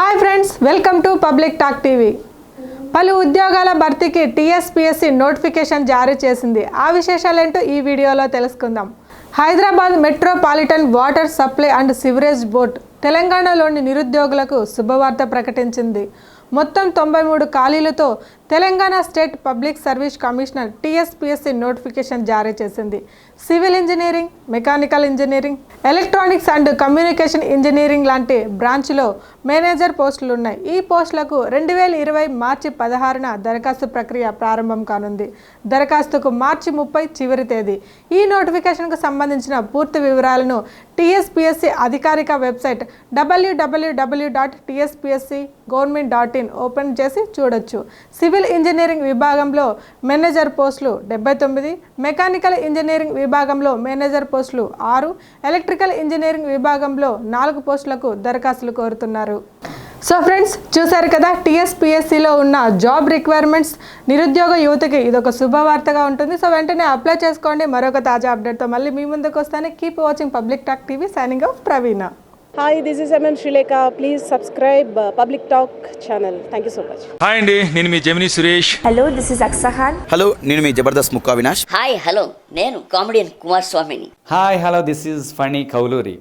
Hi friends welcome to public talk TV. పలు ఉద్యోగాల భర్తీకి టీఎస్పీఎస్సీ నోటిఫికేషన్ జారీ చేసింది. ఆ విశేషాలేంటో ఈ వీడియోలో తెలుసుకుందాం. Hyderabad metropolitan water supply and sewerage board తెలంగాణలోని నిరుద్యోగులకు శుభవార్త ప్రకటించింది. మొత్తం తొంభై మూడు ఖాళీలతో Telangana state public service commissioner TSPSC notification జారీ చేసింది. Civil engineering mechanical engineering electronics and communication engineering లాంటి బ్రాంచ్లో మేనేజర్ పోస్టులు ఉన్నాయి ఈ పోస్టులకు రెండు వేల ఇరవై మార్చి పదహారున దరఖాస్తు ప్రక్రియ ప్రారంభం కానుంది. దరఖాస్తుకు మార్చి ముప్పై చివరి తేదీ. ఈ నోటిఫికేషన్కు సంబంధించిన పూర్తి వివరాలను టీఎస్పీఎస్సీ అధికారిక website W W W dot TSPSC government dot in open చేసి చూడొచ్చు. సివిల్ ఇంజనీరింగ్ విభాగంలో మేనేజర్ పోస్టులు డెబ్బై తొమ్మిది మెకానికల్ ఇంజనీరింగ్ విభాగంలో మేనేజర్ పోస్టులు ఆరు ఎలక్ట్రికల్ ఇంజనీరింగ్ విభాగంలో నాలుగు పోస్టులకు దరఖాస్తులు కోరుతున్నారు. సో ఫ్రెండ్స్ చూశారు కదా టీఎస్పీఎస్సీలో ఉన్న జాబ్ రిక్వైర్మెంట్స్ నిరుద్యోగ యువతకి ఇదొక శుభవార్తగా ఉంటుంది. సో వెంటనే అప్లై చేసుకోండి. మరొక తాజా అప్డేట్తో మళ్ళీ మీ ముందుకు వస్తాను. Keep watching public talk TV signing off Praveena this is MM Srileka. Please subscribe uh, Public Talk channel. Thank you so much. Hi అండి నేను మీ Gemini Suresh hello this is అక్సహాన్ hello నేను మీ జబర్దస్త్ ముక్కా వినాష్ హాయ్ హలో నేను comedian Kumar స్వామిని hi hello this is Phani Kowluri